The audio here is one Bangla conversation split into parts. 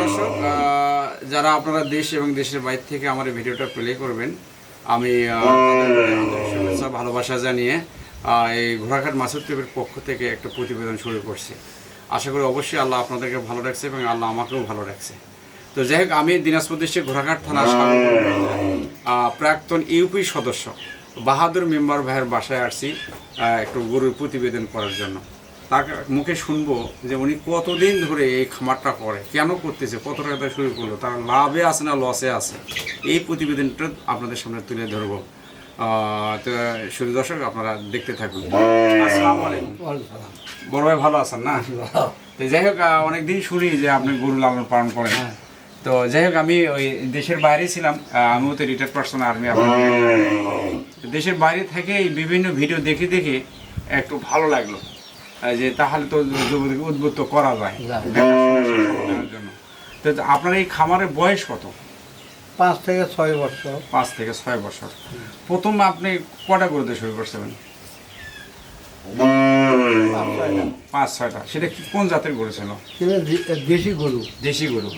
দর্শক যারা আপনারা দেশ এবং দেশের বাইরে থেকে আমার ভিডিওটা প্লে করবেন আমি ভালোবাসা জানিয়ে এই ঘোড়াঘাট মাসুদ ট্রিপের পক্ষ থেকে একটা প্রতিবেদন শুরু করছি। আশা করি অবশ্যই আল্লাহ আপনাদেরকে ভালো রাখছে এবং আল্লাহ আমাকেও ভালো রাখছে। তো যাই হোক আমি দিনাজপুর ডিস্ট্রিক্ট ঘোড়াঘাট আহ, প্রাক্তন ইউপি সদস্য বাহাদুর মেম্বার ভাইয়ের বাসায় আসছি একটু গরুর প্রতিবেদন করার জন্য। তার মুখে শুনব যে উনি কতদিন ধরে এই খামারটা করে কেন করতেছে কত টাকা শুরু করল তার লাভে আছে না লসে আছে? এই প্রতিবেদনটা আপনাদের সামনে তুলে ধরবো। তো শুধু দর্শক আপনারা দেখতে থাকুন। বড় ভাই ভালো আছেন না? তো যাই হোক অনেকদিন শুনি যে আপনি গরু লালন পালন করেন। তো যাই হোক আমি ওই দেশের বাইরে ছিলাম আমিও তো রিটায়ার্ড পার্সন আর্মি দেশের বাইরে থেকে বিভিন্ন ভিডিও দেখে দেখে একটু ভালো লাগল। যে তাহলে তো যুবতীকে উদ্বুদ্ধ করা যায়। জন্য তো আপনার এই খামারের বয়স কত? পাঁচ থেকে ছয় বছর। পাঁচ থেকে ছয় বছর। প্রথম আপনি কটা গরুতে শুরু করছিলেন? পাঁচ ছয়টা। সেটা কি কোন জাতের গরু ছিল? দেশি গরু। দেশি গরু।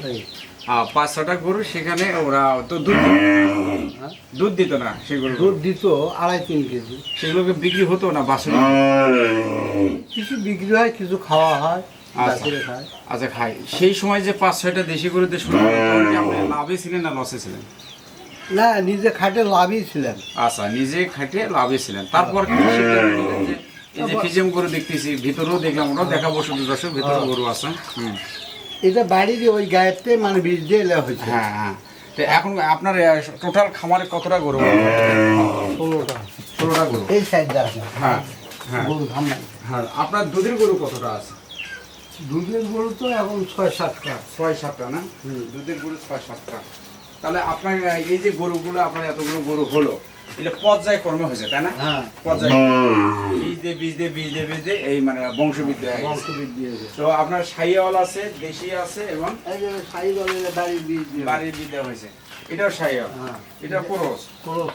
পাঁচ ছটা গরু সেখানে ওরা তো দুধ হ্যাঁ? দুধ দিত না সেগুলো দুধ দিত আড়াই তিন কেজি। সেগুলোকে বিক্রি হতো না বাসন কিছু বিক্রি হয় কিছু খাওয়া হয় আচ্ছা। খায়। আচ্ছা খাই সেই সময় যে পাঁচ ছয়টা দেশি শুরু তখন কি আপনি লাভে ছিলেন না লসে ছিলেন? না নিজে খাটে লাভই ছিলেন। আচ্ছা নিজে খাইতে লাভে ছিলেন। তারপর এই যে ফিজিয়াম গরু দেখতেছি ভিতরেও দেখলাম ওটাও দেখাবো শুধু দর্শক ভিতরে গরু আছে। হুম। এটা বাড়ির ওই গায়েতে মানে বীজ দিয়ে এলে হয়েছে। হ্যাঁ হ্যাঁ। তো এখন আপনার টোটাল খামারে কতটা গরু ষোলোটা। ষোলোটা গরু। এই সাইড দেখেন হ্যাঁ হ্যাঁ। গরু হ্যাঁ আপনার দুধের গরু কতটা আছে? দুধের গরু তো এখন ছয় সাতটা। ছয় সাতটা না? দুধের গরু ছয় সাতটা। তাহলে আপনার এই যে গরুগুলো আপনার এতগুলো গরু হলো এটা পর্যায় কর্মে হয়েছে তাই না? হ্যাঁ। পর্যায় বীজ দিয়ে বীজ দিয়ে বীজ দিয়ে বীজ দিয়ে এই মানে বংশবৃদ্ধি হয়ে হয়েছে তো আপনার সাইয়াল আছে দেশি আছে এবং বাড়ির বিদ্যা হয়েছে। এটাও সাইয়াল হ্যাঁ। এটা কোরস? কোরস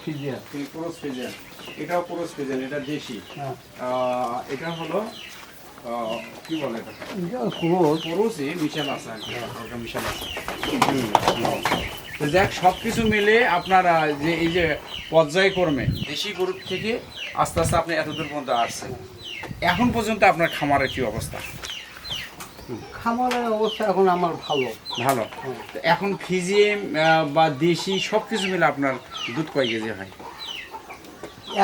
ফেজেন এটাও কোরস ফেজেন এটা দেশি। হ্যাঁ। আহ, এটা হলো কি বলে এটা ক্রোধ পুরুষই মিশাল আছে আর কি, মিশাল আছে। তো দেখ সব কিছু মিলে আপনার যে এই যে পর্যায়ক্রমে দেশি গরুর থেকে আস্তে আস্তে আপনি এতদূর পর্যন্ত আসছেন। এখন পর্যন্ত আপনার খামারের কি অবস্থা? খামারের অবস্থা এখন আমার ভালো। ভালো? তো এখন ফিজিএম বা দেশি সব কিছু মিলে আপনার দুধ কয় কেজি হয়?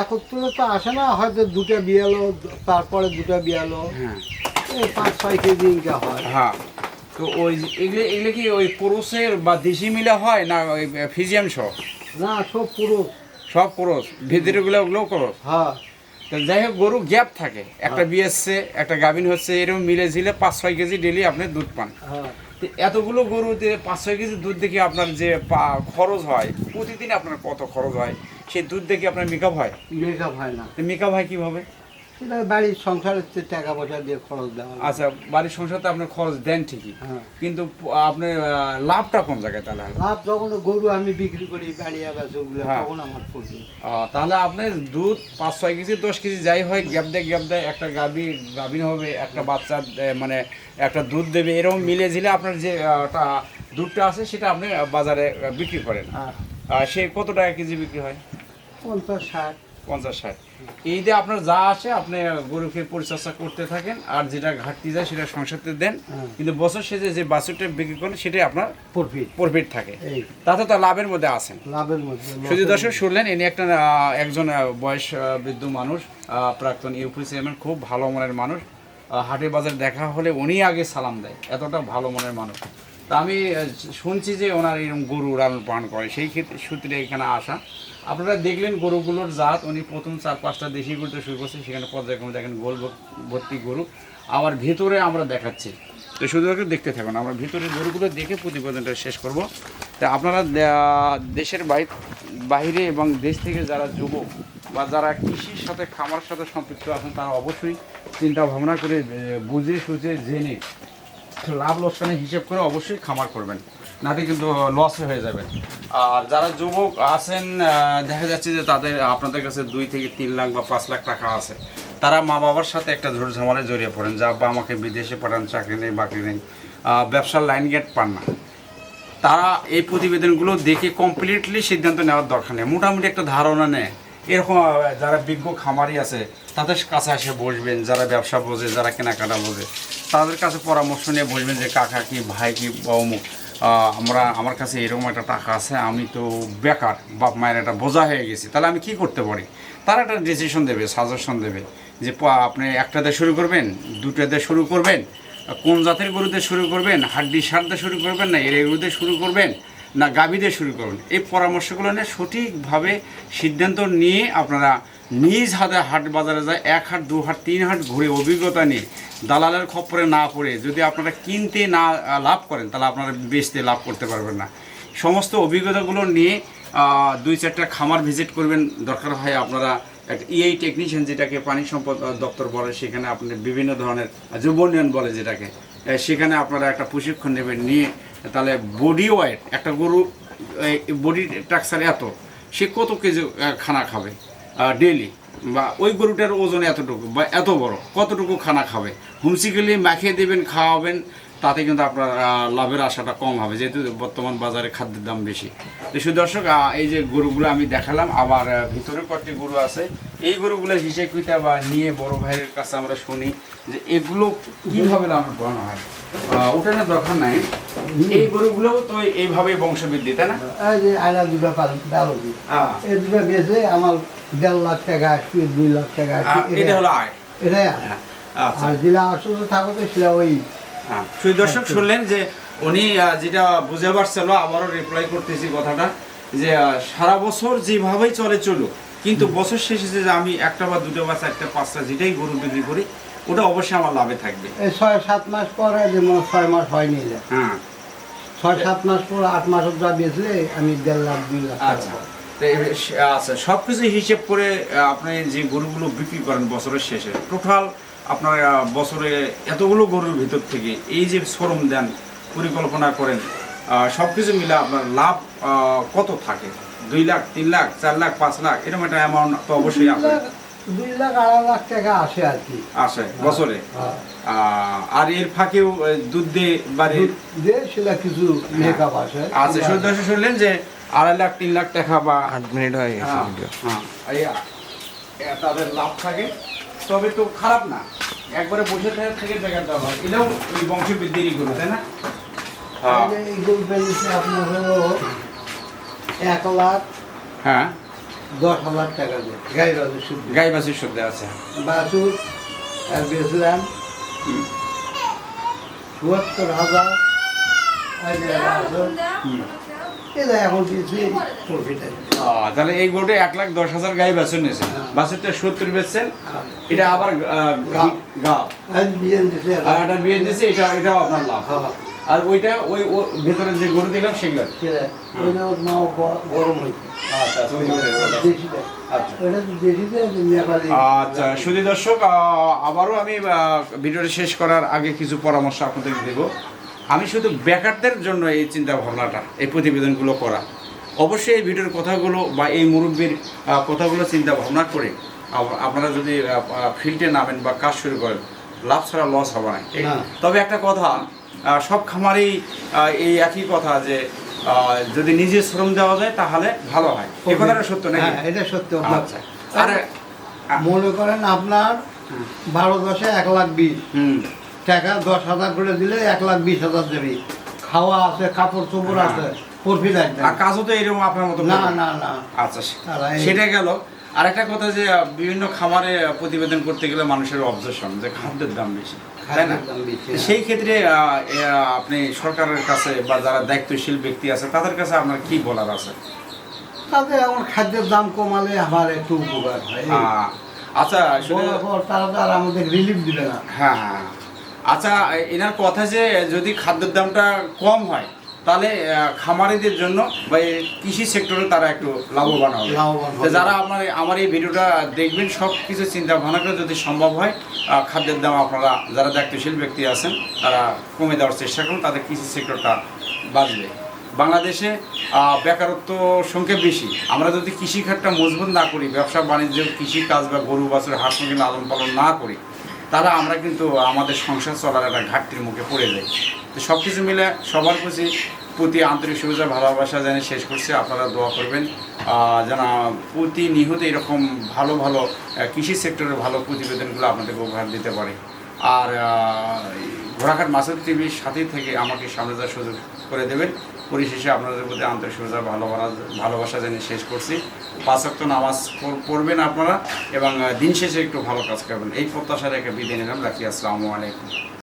একত্রে তো আসে না হয়তো দুটো বিয়ালো তারপরে দুটো বিয়ালো। হ্যাঁ। পাঁচ ছয় কেজি ইনকা হয়। হ্যাঁ। তো ওই এগুলো এগুলো কি ওই পুরুষের বা দেশি মিলে হয় না ওই ফিজিয়াম সহ? না সব পুরো সব পুরুষ। ভিতরেগুলো ওগুলোও করো হ্যাঁ। তো যাই হোক গরু গ্যাপ থাকে। একটা বিয়েছে একটা গাভিন হচ্ছে এরকম মিলে ঝিলে পাঁচ ছয় কেজি ডেলি আপনি দুধ পান। হ্যাঁ। তো এতগুলো গরুতে পাঁচ ছয় কেজি দুধ দেখে আপনার যে খরচ হয় প্রতিদিন আপনার কত খরচ হয়? সেই দুধ দেখে আপনার মেকআপ হয়? মেকআপ হয় না। তো মেকআপ হয় কীভাবে? সেটা বাড়ির সংসারের টাকা পয়সা দিয়ে খরচ দেওয়া আচ্ছা বাড়ির সংসারতে আপনার খরচ দেন ঠিকই। হ্যাঁ। কিন্তু আপনার লাভটা কোন জায়গায় তাহলে? লাভ যখন গরু আমি বিক্রি করি বাড়ি আবাস ওগুলো হ্যাঁ। তখন আমার প্রতি তাহলে আপনার দুধ পাঁচ ছয় কেজি দশ কেজি যাই হয় গ্যাপ দেয় গ্যাপ দেয় একটা গাভি গাভিন হবে একটা বাচ্চা মানে একটা দুধ দেবে এরকম মিলে ঝিলে আপনার যে দুধটা আছে সেটা আপনি বাজারে বিক্রি করেন। হ্যাঁ। সে কত টাকা কেজি বিক্রি হয়? পঞ্চাশ ষাট। পঞ্চাশ ষাট। এই যে আপনার যা আসে আপনি গরুকে পরিচর্যা করতে থাকেন আর যেটা ঘাটতি যায় সেটা সংসারতে দেন। হ্যাঁ। কিন্তু বছর শেষে যে বাছুরটা বিক্রি করেন সেটাই আপনার প্রফিট। প্রফিট থাকে। তাতে তো লাভের মধ্যে আছেন। লাভের মধ্যে শুধু দর্শক শুনলেন ইনি একটা একজন বয়স বৃদ্ধ মানুষ প্রাক্তন ইউপি চেয়ারম্যান খুব ভালো মনের মানুষ। হাটে বাজার দেখা হলে উনি আগে সালাম দেয়। এতটা ভালো মনের মানুষ। তা আমি শুনছি যে ওনার এরকম গরু লালন পালন করে, সেই ক্ষেত্রে সূত্রে এখানে আসা। আপনারা দেখলেন গরুগুলোর জাত, উনি প্রথম চার পাঁচটা দেশি গরুতে শুরু করছেন সেখানে পর্যায়ক্রমে দেখেন গোল ভর- ভর্তি গরু। আবার ভেতরে আমরা দেখাচ্ছি। তো শুধু দেখতে থাকুন, আমরা ভিতরে গরুগুলো দেখে প্রতিবেদনটা শেষ করব। তা আপনারা দেশের বাইরে বাইরে এবং দেশ থেকে যারা যুবক বা যারা কৃষির সাথে খামার সাথে সম্পৃক্ত আছেন, তারা অবশ্যই চিন্তা ভাবনা করে বুঝে, সুঝে, জেনে লাভ লোকসানের হিসেব করে অবশ্যই খামার করবেন। নাতে কিন্তু লস হয়ে যাবে। আর যারা যুবক আছেন দেখা যাচ্ছে যে তাদের, আপনাদের কাছে দুই থেকে তিন লাখ বা পাঁচ লাখ টাকা আছে। তারা মা বাবার সাথে একটা ঝুট ঝামেলায় জড়িয়ে পড়েন, যা আব্বা আমাকে বিদেশে পাঠান, চাকরি নেই, বাকরি নেই ব্যবসার লাইন গেট পান না। তারা এই প্রতিবেদনগুলো দেখে কমপ্লিটলি সিদ্ধান্ত নেওয়ার দরকার নেই। মোটামুটি একটা ধারণা নেয় এরকম যারা বিজ্ঞ খামারি আছে, তাদের কাছে এসে বসবেন, যারা ব্যবসা বোঝে, যারা কেনাকাটা বোঝে, তাদের কাছে পরামর্শ নিয়ে বসবেন যে কাকা কি, ভাই কি বা আমরা, আমার কাছে এরকম একটা টাকা আছে, আমি তো বেকার, বাপ মায়ের একটা বোঝা হয়ে গেছি, তাহলে আমি কি করতে পারি? তারা একটা ডিসিশন দেবে সাজেশন দেবে, যে আপনি একটাতে শুরু করবেন দুটাতে শুরু করবেন, কোন জাতের গরুতে শুরু করবেন, হাড্ডি সারতে শুরু করবেন না, এর গরুতে শুরু করবেন না গাভীদের শুরু করুন। এই পরামর্শগুলো নিয়ে সঠিকভাবে সিদ্ধান্ত নিয়ে আপনারা নিজ হাতে হাট বাজারে যায়, এক হাট, দু হাট, তিন হাট ঘুরে অভিজ্ঞতা নিয়ে দালালের খপ্পরে না পড়ে যদি আপনারা কিনতে না লাভ করেন, তাহলে আপনারা বেচতে লাভ করতে পারবেন না। সমস্ত অভিজ্ঞতাগুলো নিয়ে দুই চারটা খামার ভিজিট করবেন। দরকার হয় আপনারা একটা ইআই টেকনিশিয়ান যেটাকে পানি সম্পদ দপ্তর বলে, সেখানে আপনি বিভিন্ন ধরনের যুব উন্নয়ন বলে যেটাকে সেখানে আপনারা একটা প্রশিক্ষণ নেবেন, নিয়ে তাহলে বডি ওয়েট একটা গরু বডি স্ট্রাকচার এত, সে কত কেজি খানা খাবে ডেলি বা ওই গরুটার ওজন এতটুকু বা এত বড়, কতটুকু খানা খাবে? হুমসিকেলি মাখিয়ে দেবেন, খাওয়াবেন, তাতে কিন্তু আপনার লাভের আশাটা কম হবে, যেহেতু বর্তমান বাজারে খাদ্যের দাম বেশি। তো সুদর্শক এই যে গরুগুলো আমি দেখালাম, আবার ভিতরে কয়েকটি গরু আছে। এই গরুগুলো হিসেব কিতা বা নিয়ে বড় ভাইয়ের কাছে আমরা শুনি যে এগুলো কীভাবে লালন পালন হয়? ওঠানোর দরকার নাই। এই গরুগুলো তো এইভাবে বংশবৃদ্ধি তাই না? এই যে আয়না দুটো পাল ডালো এই দুটো বেচে আমার দেড় লাখ টাকা আসবে দুই লাখ টাকা আসবে এটা হলো আয়। এটাই। হ্যাঁ, আচ্ছা। আর যেটা অসুস্থ থাকো সেটা ওই হ্যাঁ, সুই দর্শক শুনলেন যে উনি যেটা বুঝে পারছিল আবারও রিপ্লাই করতেছি কথাটা যে সারা বছর যেভাবেই চলে চলুক কিন্তু বছর শেষে যে আমি একটা বা দুটো বা চারটা পাঁচটা যেটাই গরু বিক্রি করি ওটা অবশ্যই আমার লাভে থাকবে। এই ছয় সাত মাস পরে যেমন ছয় মাস হয়নি। হ্যাঁ। ছয় সাত মাস পর আট মাস যা বেচলে আমি দেড় লাখ দুই লাখ আচ্ছা। পাবো। তো এই- আচ্ছা সব কিছু হিসেব করে আপনি যে গরুগুলো বিক্রি করেন বছরের শেষে টোটাল আপনার আহ, বছরে এতগুলো গরুর ভিতর থেকে এই যে শ্রম দেন পরিকল্পনা করেন সব কিছু মিলে আপনার লাভ আহ, কত থাকে? দুই লাখ তিন লাখ চার লাখ পাঁচ লাখ এরকম একটা অ্যামাউন্ট তো অবশ্যই লাখ দুই লাখ আড়াই লাখ টাকা আসে আর কি। আসে বছরে? হ্যাঁ। আহ, আর এর ফাঁকেও দুধ দিয়ে বাড়ির দিয়ে সেটা কিছু মেকআপ আসে। আচ্ছা সদস্য শুনলেন যে আড়াই লাখ তিন লাখ টাকা বা আট মিনিট হয়ে গেছে হ্যাঁ, হ্যাঁ, তাদের লাভ থাকে। তবে তো খারাপ না। একবারে বসে থেকে থেকে বেকার দেওয়া হয়। এটাও ওই বংশ বৃদ্ধিরই গরু তাই না? হ্যাঁ, আপনার হলো এক লাখ হ্যাঁ। দশ হাজার টাকা দিয়ে। গাই বাজু শুদ্ধ গাই বাছুর সদ্যে আছে। বাছুর আর বেচলাম চুয়াত্তর হাজার। বাছুর। এটা এখন কিছু প্রফিট তাহলে এই গরুটা এক লাখ দশ হাজার গাই বাছুর নিয়েছে। বাছুরটা সত্তর বেচছেন। এটা আবার। গাব আর দিছে বিয়ে দিয়েছে এটা এটাও আপনার লাভ। হ্যাঁ। আর ওইটা ওই ভেতরে যে গরু দিলাম সেগুলো। গরম আচ্ছা আচ্ছা, আচ্ছা। আচ্ছা সুধী দর্শক আবারও আমি ভিডিওটা শেষ করার আগে কিছু পরামর্শ আপনাদের দেব। আমি শুধু বেকারদের জন্য এই চিন্তা ভাবনাটা এই প্রতিবেদনগুলো করা। অবশ্যই এই ভিডিওর কথাগুলো বা এই মুরব্বীর কথাগুলো চিন্তা ভাবনা করে আপনারা যদি ফিল্ডে নামেন বা কাজ শুরু করেন লাভ ছাড়া লস হবে না। তবে একটা কথা সব খামারেই এই একই কথা যে যদি নিজে শ্রম দেওয়া যায় তাহলে ভালো হয়। এই কথাটা সত্য নাকি? হ্যাঁ এটা সত্যি আচ্ছা। আর মনে করেন আপনার বারো দশে এক লাখ বিশ। টাকা দশ হাজার করে দিলে এক লাখ বিশ হাজার দেবি। খাওয়া আছে কাপড় চোপড় আছে প্রফিট আসবে। আর কাজও তো এরকম আপনার মতো না। না না। আচ্ছা সেটা গেল। আরেকটা কথা যে বিভিন্ন খামারে প্রতিবেদন করতে গেলে মানুষের অবজেশন যে খাদ্যের দাম বেশি তাই না হ্যাঁ। সেই ক্ষেত্রে আপনি সরকারের কাছে বা যারা দায়িত্বশীল ব্যক্তি আছে তাদের কাছে আপনার কি বলার আছে তাতে আমার খাদ্যের দাম কমালে আমার একটু উপকার হয় আচ্ছা তারা তো আর আমাদের রিলিফ দিবে না হ্যাঁ হ্যাঁ। আচ্ছা এনার কথা যে যদি খাদ্যের দামটা কম হয় তাহলে খামারিদের জন্য বা এই কৃষি সেক্টরে তারা একটু লাভবান হবে। লাভবান যারা আমার আমার এই ভিডিওটা দেখবেন সব কিছু চিন্তা ভাবনা করে যদি সম্ভব হয় খাদ্যের দাম আপনারা যারা দায়িত্বশীল ব্যক্তি আছেন তারা কমে দেওয়ার চেষ্টা করুন তাদের কৃষি সেক্টরটা বাঁচবে বাংলাদেশে বেকারত্ব সংখ্যা বেশি। আমরা যদি কৃষিখাতটা মজবুত না করি ব্যবসা বাণিজ্য কৃষি কাজ বা গরু বাছুর হাঁস মুরগি লালন পালন না করি তারা আমরা কিন্তু আমাদের সংসার চলার একটা ঘাটতির মুখে পড়ে যাই। তো সব কিছু মিলে সবার প্রতি প্রতি আন্তরিক শুভেচ্ছা, ভালোবাসা জানিয়ে শেষ করছি। আপনারা দোয়া করবেন। যেন প্রতিনিয়ত এরকম ভালো ভালো কৃষি সেক্টরের ভালো প্রতিবেদনগুলো আপনাদেরকে উপহার দিতে পারে। আর ঘোড়াঘাট মাসুদ টিভির সাথে থেকে আমাকে সামনে যাওয়ার সুযোগ করে দেবেন। পরিশেষে আপনাদের প্রতি আন্তরিক শুভেচ্ছা, ভালোবাসা ভালোবাসা জানিয়ে শেষ করছি। পাঁচ ওয়াক্ত নামাজ পড়বেন আপনারা এবং দিন শেষে একটু ভালো কাজ করবেন। এই প্রত্যাশা রেখে বিদায় নিলাম। রাখি। আসসালামু আলাইকুম।